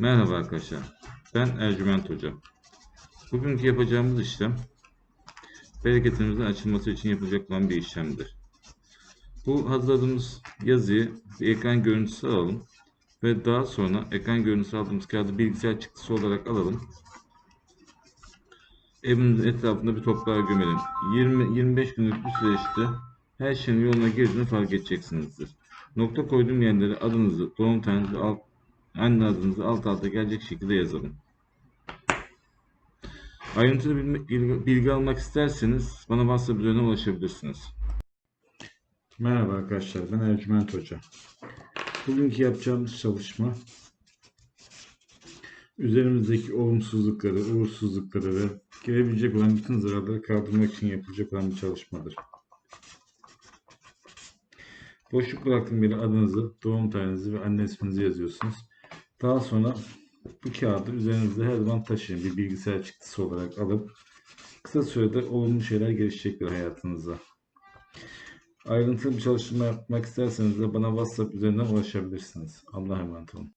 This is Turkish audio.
Merhaba arkadaşlar. Ben Ercüment Hoca. Bugünkü yapacağımız işlem bereketimizin açılması için yapılacak olan bir işlemdir. Bu hazırladığımız yazıyı bir ekran görüntüsü alalım ve daha sonra ekran görüntüsü aldığımız kağıdı bilgisayar çıktısı olarak alalım. Evimizin etrafında bir toprağa gömelim. 20-25 günlük bir süreçte her şeyin yoluna girdiğini fark edeceksinizdir. Nokta koyduğum yerlere adınızı, doğum tarihinizi, alt, anne adınızı alt alta gelecek şekilde yazalım. Ayrıntılı bilgi, bilgi almak isterseniz bana WhatsApp üzerinden ulaşabilirsiniz. Merhaba arkadaşlar, ben Ercüment Hoca. Bugünkü yapacağımız çalışma üzerimizdeki olumsuzlukları, uğursuzlukları ve gelebilecek olan bütün zararları kaldırmak için yapılacak olan bir çalışmadır. Boşluk bıraktığım yere adınızı, doğum tarihinizi ve anne isminizi yazıyorsunuz. Daha sonra bu kağıdı üzerinizde her zaman taşıyın. Bir bilgisayar çıktısı olarak alıp kısa sürede olumlu şeyler gelişecektir hayatınıza. Ayrıntılı bir çalışma yapmak isterseniz de bana WhatsApp üzerinden ulaşabilirsiniz. Allah'a emanet olun.